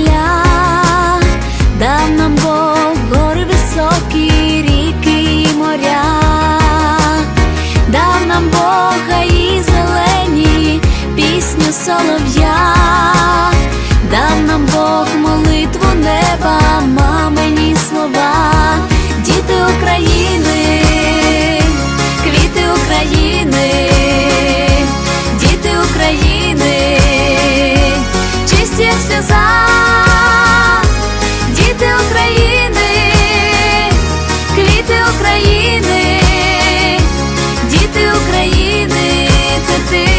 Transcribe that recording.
земля, дав нам Бог гори високі, ріки і моря, дав нам Бога і зелені, пісню солов'я, дав нам Бог молитву неба, мамині слова. України, це ти.